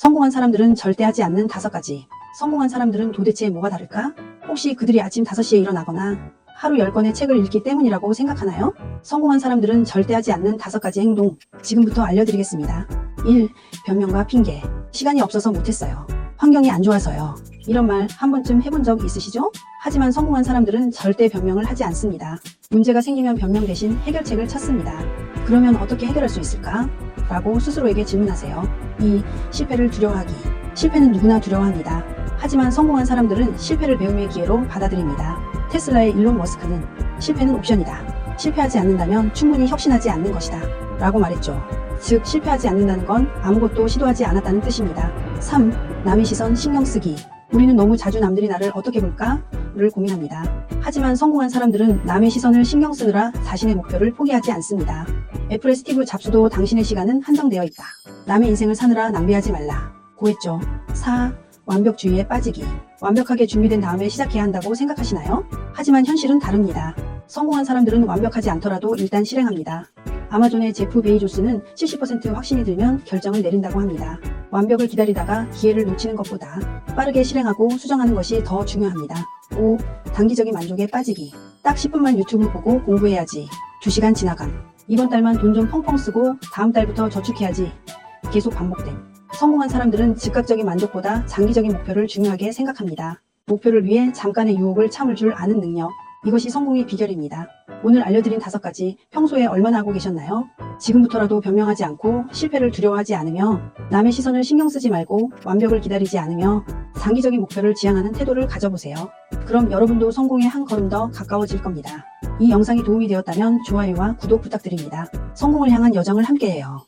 성공한 사람들은 절대 하지 않는 다섯 가지. 성공한 사람들은 도대체 뭐가 다를까? 혹시 그들이 아침 5시에 일어나거나 하루 10권의 책을 읽기 때문이라고 생각하나요? 성공한 사람들은 절대 하지 않는 다섯 가지 행동. 지금부터 알려드리겠습니다. 1. 변명과 핑계. 시간이 없어서 못했어요. 환경이 안 좋아서요. 이런 말 한 번쯤 해본 적 있으시죠? 하지만 성공한 사람들은 절대 변명을 하지 않습니다. 문제가 생기면 변명 대신 해결책을 찾습니다. 그러면 어떻게 해결할 수 있을까? 라고 스스로에게 질문하세요. 2. 실패를 두려워하기. 실패는 누구나 두려워합니다. 하지만 성공한 사람들은 실패를 배움의 기회로 받아들입니다. 테슬라의 일론 머스크는 실패는 옵션이다. 실패하지 않는다면 충분히 혁신하지 않는 것이다. 라고 말했죠. 즉, 실패하지 않는다는 건 아무것도 시도하지 않았다는 뜻입니다. 3. 남의 시선 신경 쓰기. 우리는 너무 자주 남들이 나를 어떻게 볼까? 를 고민합니다. 하지만 성공한 사람들은 남의 시선을 신경 쓰느라 자신의 목표를 포기하지 않습니다. 애플의 스티브 잡스도 당신의 시간은 한정되어 있다. 남의 인생을 사느라 낭비하지 말라. 고했죠. 4. 완벽주의에 빠지기. 완벽하게 준비된 다음에 시작해야 한다고 생각하시나요? 하지만 현실은 다릅니다. 성공한 사람들은 완벽하지 않더라도 일단 실행합니다. 아마존의 제프 베이조스는 70% 확신이 들면 결정을 내린다고 합니다. 완벽을 기다리다가 기회를 놓치는 것보다 빠르게 실행하고 수정하는 것이 더 중요합니다. 5. 단기적인 만족에 빠지기. 딱 10분만 유튜브 보고 공부해야지. 2시간 지나감. 이번 달만 돈 좀 펑펑 쓰고 다음 달부터 저축해야지. 계속 반복됨. 성공한 사람들은 즉각적인 만족보다 장기적인 목표를 중요하게 생각합니다. 목표를 위해 잠깐의 유혹을 참을 줄 아는 능력. 이것이 성공의 비결입니다. 오늘 알려드린 다섯 가지 평소에 얼마나 하고 계셨나요? 지금부터라도 변명하지 않고 실패를 두려워하지 않으며 남의 시선을 신경 쓰지 말고 완벽을 기다리지 않으며 장기적인 목표를 지향하는 태도를 가져보세요. 그럼 여러분도 성공에 한 걸음 더 가까워질 겁니다. 이 영상이 도움이 되었다면 좋아요와 구독 부탁드립니다. 성공을 향한 여정을 함께해요.